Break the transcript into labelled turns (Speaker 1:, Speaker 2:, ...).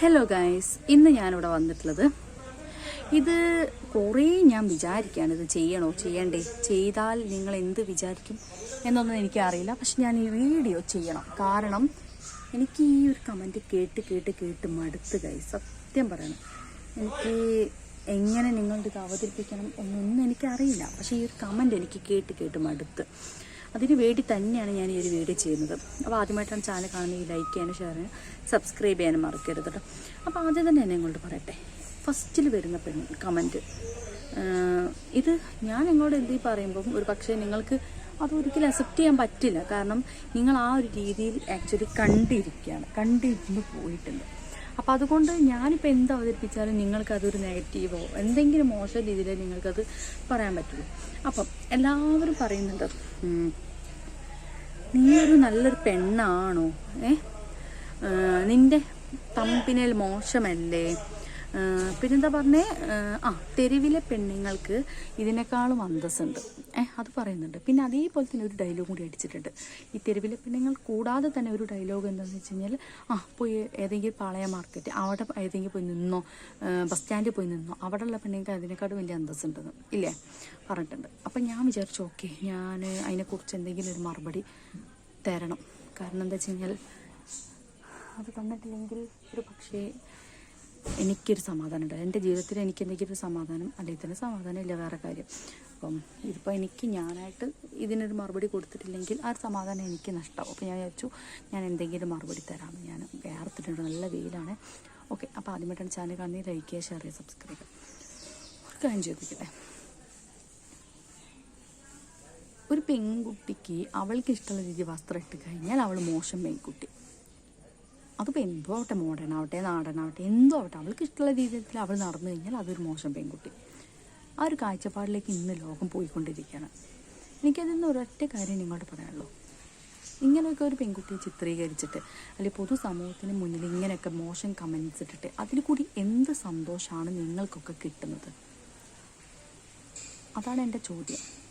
Speaker 1: Hello guys ഇന്ന് ഞാനിവിടെ വന്നിട്ടുള്ളത് ഇത് കുറേ ഞാൻ വിചാരിക്കുകയാണ് ഇത് ചെയ്യണോ ചെയ്യണ്ടേ? ചെയ്താൽ നിങ്ങൾ എന്ത് വിചാരിക്കും എന്നൊന്നും എനിക്കറിയില്ല. പക്ഷെ ഞാൻ ഈ വീഡിയോ ചെയ്യണം. കാരണം എനിക്ക് ഈ ഒരു കമന്റ് കേട്ട് കേട്ട് കേട്ട് മടുത്ത് ഗൈസ് സത്യം പറയണം. എനിക്ക് എങ്ങനെ നിങ്ങളുടെ ഇത് അവതരിപ്പിക്കണം എന്നൊന്നും എനിക്കറിയില്ല. പക്ഷേ ഈ ഒരു കമന്റ് എനിക്ക് കേട്ട് കേട്ട് മടുത്ത്. അതിന് വേണ്ടി തന്നെയാണ് ഞാൻ ഈ ഒരു വീഡിയോ ചെയ്യുന്നത്. അപ്പോൾ ആദ്യമായിട്ടാണ് ചാനൽ കാണുന്നത് ലൈക്ക് ചെയ്യാനും ഷെയർ ചെയ്യാനും സബ്സ്ക്രൈബ് ചെയ്യാനും മറക്കരുത് കേട്ടോ അപ്പോൾ ആദ്യം തന്നെ എന്നെ ഇങ്ങോട്ട് പറയട്ടെ. ഫസ്റ്റിൽ വരുന്ന പെൺ കമന്റ് ഇത് ഞാൻ നിങ്ങളോട് എന്ത് പറയുമ്പം ഒരു പക്ഷേ നിങ്ങൾക്ക് അതൊരിക്കലും അക്സെപ്റ്റ് ചെയ്യാൻ പറ്റില്ല. കാരണം നിങ്ങൾ ആ ഒരു രീതിയിൽ ആക്ച്വലി കണ്ടിരിക്കുകയാണ്. കണ്ടിരുന്ന് പോയിട്ടുണ്ട്. അപ്പോൾ അതുകൊണ്ട് ഞാനിപ്പോൾ എന്ത് അവതരിപ്പിച്ചാലും നിങ്ങൾക്ക് അതൊരു നെഗറ്റീവോ എന്തെങ്കിലും മോശം രീതിയിൽ നിങ്ങൾക്കത് പറയാൻ പറ്റുള്ളൂ. അപ്പം എല്ലാവരും പറയുന്നുണ്ട് നീ ഒരു നല്ലൊരു പെണ്ണാണോ? ഏ? നിന്റെ തമ്പിനൽ മോശമല്ലേ? പിന്നെന്താ പറഞ്ഞേ? ആ, തെരുവിലെ പെണ്ണുങ്ങൾക്ക് ഇതിനേക്കാളും അന്തസ്സുണ്ട്. ഏഹ് അത് പറയുന്നുണ്ട്. പിന്നെ അതേപോലെ തന്നെ ഒരു ഡയലോഗ് കൂടി അടിച്ചിട്ടുണ്ട്. ഈ തെരുവിലെ പെണ്ണുങ്ങൾ കൂടാതെ തന്നെ ഒരു ഡയലോഗ് എന്താണെന്ന് വെച്ച് കഴിഞ്ഞാൽ ആ പോയി ഏതെങ്കിലും പാളയ മാർക്കറ്റ് അവിടെ ഏതെങ്കിലും പോയി നിന്നോ ബസ് സ്റ്റാൻഡിൽ പോയി നിന്നോ അവിടെയുള്ള പെണ്ണുങ്ങൾക്ക് അതിനേക്കാളും വലിയ അന്തസ്സുണ്ടെന്ന് ഇല്ലേ? പറഞ്ഞിട്ടുണ്ട്. അപ്പം ഞാൻ വിചാരിച്ചു ഓക്കെ ഞാൻ അതിനെക്കുറിച്ച് എന്തെങ്കിലും ഒരു മറുപടി തരണം. കാരണം എന്താ വെച്ച് കഴിഞ്ഞാൽ അത് തന്നിട്ടില്ലെങ്കിൽ ഒരു പക്ഷേ എനിക്കൊരു സമാധാനം ഉണ്ട് എന്റെ ജീവിതത്തിൽ എനിക്ക് എന്തെങ്കിലും ഒരു സമാധാനം അല്ലെങ്കിൽ തന്നെ സമാധാനം ഇല്ല വേറെ കാര്യം. അപ്പം ഇതിപ്പോൾ എനിക്ക് ഞാനായിട്ട് ഇതിനൊരു മറുപടി കൊടുത്തിട്ടില്ലെങ്കിൽ ആ ഒരു സമാധാനം എനിക്ക് നഷ്ടമാവും. അപ്പോൾ ഞാൻ വിചാരിച്ചു ഞാൻ എന്തെങ്കിലും മറുപടി തരാം ഞാൻ വേർത്തിട്ടുണ്ട്. നല്ല വെയിലാണ്. ഓക്കെ അപ്പോൾ ആദ്യമായിട്ടാണ് ചാനൽ കാണുന്നത്. ലൈക്ക് ചെയ്യുക ഷെയർ ചെയ്യുക സബ്സ്ക്രൈബ് ചെയ്യുക. ഒരു കാര്യം ചോദിക്കട്ടെ? ഒരു പെൺകുട്ടിക്ക് അവൾക്ക് ഇഷ്ടമുള്ള രീതി വസ്ത്രം ഇട്ട് കഴിഞ്ഞാൽ അവൾ മോശം പെൺകുട്ടി. അതിപ്പോൾ എന്തോ ആവട്ടെ മോഡേൺ ആവട്ടെ നാടനാവട്ടെ എന്തോ ആവട്ടെ. അവൾക്ക് ഇഷ്ടമുള്ള രീതിയിൽ അവൾ നടന്നു കഴിഞ്ഞാൽ അതൊരു മോശം പെൺകുട്ടി. ആ ഒരു കാഴ്ചപ്പാടിലേക്ക് ഇന്ന് ലോകം പോയിക്കൊണ്ടിരിക്കുകയാണ്. എനിക്കതിൽ നിന്ന് ഒരൊറ്റ കാര്യം നിങ്ങളോട് പറയാനുള്ളൂ. ഇങ്ങനെയൊക്കെ ഒരു പെൺകുട്ടിയെ ചിത്രീകരിച്ചിട്ട് അല്ലെങ്കിൽ പൊതുസമൂഹത്തിന് മുന്നിൽ ഇങ്ങനെയൊക്കെ മോശം കമൻസ് ഇട്ടിട്ട് അതിൽ കൂടി എന്ത് സന്തോഷമാണ് നിങ്ങൾക്കൊക്കെ കിട്ടുന്നത്? അതാണ് എന്റെ ചോദ്യം.